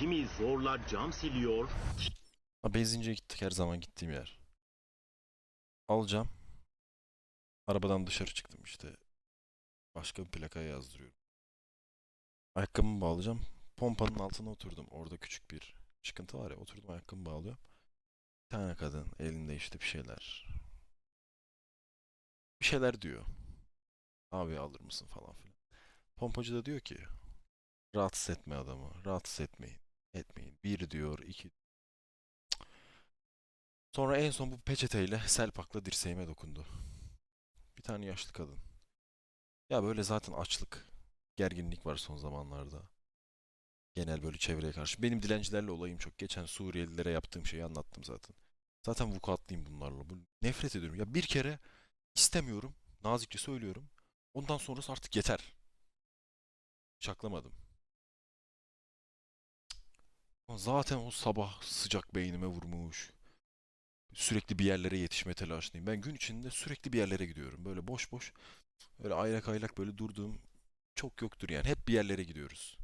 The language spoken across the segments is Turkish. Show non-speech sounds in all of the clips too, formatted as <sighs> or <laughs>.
kimi zorla cam siliyor, Ha, benzinciye gittik her zaman gittiğim yer. Alacağım. Arabadan dışarı çıktım işte. Başka bir plakaya yazdırıyorum. Ayakkabımı bağlayacağım. Pompanın altına oturdum. Orada küçük bir çıkıntı var ya. Oturdum ayakkabımı bağlıyorum. Bir tane kadın elinde işte bir şeyler. Bir şeyler diyor. Abi alır mısın falan filan. Pompacı da diyor ki rahatsız etme adamı. Rahatsız etmeyin. Etmeyin. Bir diyor, iki Sonra en son bu peçeteyle selpakla dirseğime dokundu. Bir tane yaşlı kadın. Ya böyle zaten açlık, gerginlik var son zamanlarda. Genel böyle çevreye karşı. Benim dilencilerle olayım çok. Geçen Suriyelilere yaptığım şeyi anlattım zaten. Zaten vukuatlıyım bunlarla. Bu nefret ediyorum. Ya bir kere istemiyorum. Nazikçe söylüyorum. Ondan sonrası artık yeter. Çaklamadım. Zaten o sabah sıcak beynime vurmuş. Sürekli bir yerlere yetişme telaşındayım. Ben gün içinde sürekli bir yerlere gidiyorum. Böyle boş boş, öyle aylak aylak böyle durduğum çok yoktur yani. Hep bir yerlere gidiyoruz.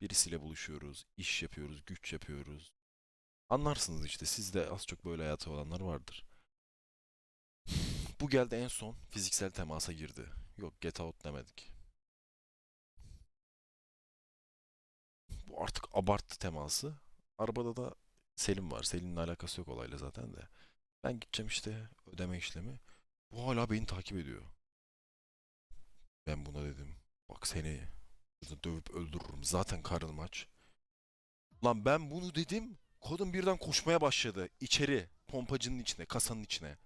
Birisiyle buluşuyoruz, iş yapıyoruz, güç yapıyoruz. Anlarsınız işte. Sizde az çok böyle hayatı olanlar vardır. Bu geldi en son fiziksel temasa girdi. Yok get out demedik. Bu artık abarttı teması. Arabada da Selim var. Selim'le alakası yok olayla zaten de. Ben gideceğim işte ödeme işlemi. Bu hala beni takip ediyor. Ben buna dedim. Bak seni dövüp öldürürüm. Zaten karnım aç. Lan ben bunu dedim. Kadın birden koşmaya başladı. İçeri. Pompacının içine. Kasanın içine.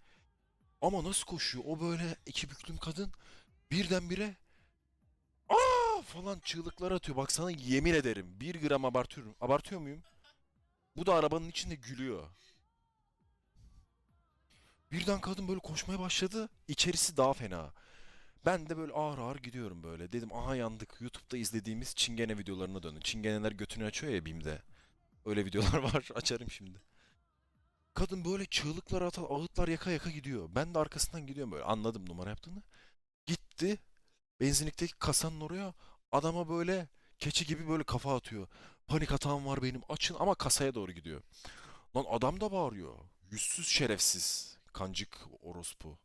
Ama nasıl koşuyor? O böyle iki büklüm kadın birdenbire aa falan çığlıklar atıyor. Bak sana yemin ederim. Bir gram abartıyorum. Abartıyor muyum? Bu da arabanın içinde gülüyor. Birden kadın böyle koşmaya başladı. İçerisi daha fena. Ben de böyle ağır ağır gidiyorum böyle. Dedim aha yandık. YouTube'da izlediğimiz çingene videolarına döndüm. Çingeneler götünü açıyor ya BİM'de. Öyle videolar <laughs> var. Açarım şimdi. Kadın böyle çığlıklar atar, ağıtlar yaka yaka gidiyor. Ben de arkasından gidiyorum böyle. Anladım numara yaptığını. Gitti. Benzinlikteki kasanın oraya adama böyle keçi gibi böyle kafa atıyor. Panik atağım var benim açın ama kasaya doğru gidiyor. Lan adam da bağırıyor. Yüzsüz şerefsiz. Kancık orospu.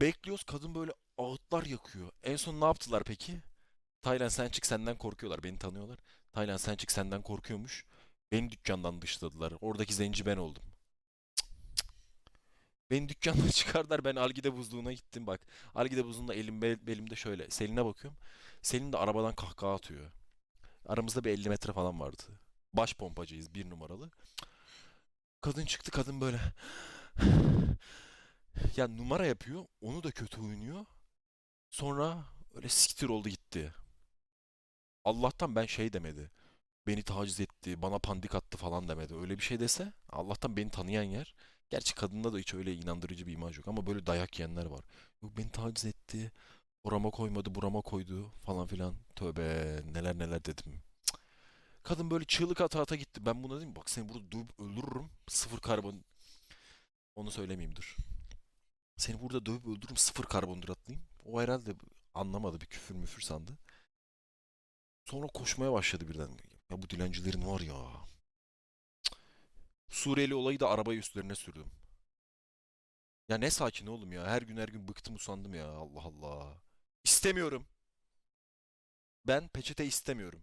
Bekliyoruz kadın böyle ağıtlar yakıyor. En son ne yaptılar peki? Taylan sen çık senden korkuyorlar. Beni tanıyorlar. Taylan sen çık senden korkuyormuş. Beni dükkandan dışladılar. Oradaki zenci ben oldum. Beni dükkandan <laughs> çıkardılar. Ben Algide buzluğuna gittim bak. Algide buzluğunda elim bel- belimde şöyle. Selin'e bakıyorum. Selin de arabadan kahkaha atıyor. Aramızda bir 50 metre falan vardı. Baş pompacıyız bir numaralı. Kadın çıktı kadın böyle. <sighs> Ya numara yapıyor. Onu da kötü oynuyor. Sonra öyle siktir oldu gitti. Allah'tan ben şey demedi. Beni taciz etti, bana pandik attı falan demedi. Öyle bir şey dese Allah'tan beni tanıyan yer. Gerçi kadında da hiç öyle inandırıcı bir imaj yok ama böyle dayak yiyenler var. Yok beni taciz etti. Orama koymadı, burama koydu falan filan. Tövbe neler neler dedim. Kadın böyle çığlık ata ata gitti. Ben buna dedim bak seni burada dövüp öldürürüm. Sıfır karbon. Onu söylemeyeyim dur. Seni burada dövüp öldürürüm sıfır karbonhidratlıyım. O herhalde anlamadı bir küfür müfür sandı. Sonra koşmaya başladı birden. Ya bu dilencilerin var ya. Cık. Suriyeli olayı da arabayı üstlerine sürdüm. Ya ne sakin oğlum ya. Her gün her gün bıktım usandım ya. Allah Allah. İstemiyorum. Ben peçete istemiyorum.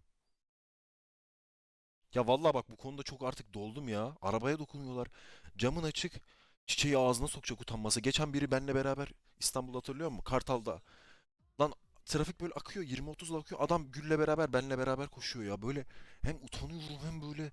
Ya vallahi bak bu konuda çok artık doldum ya. Arabaya dokunuyorlar. Camın açık. Çiçeği ağzına sokacak utanması. Geçen biri benle beraber İstanbul'da hatırlıyor musun? Kartal'da. Lan trafik böyle akıyor 20-30'la akıyor. Adam Gül'le beraber benle beraber koşuyor ya. Böyle hem utanıyorum hem böyle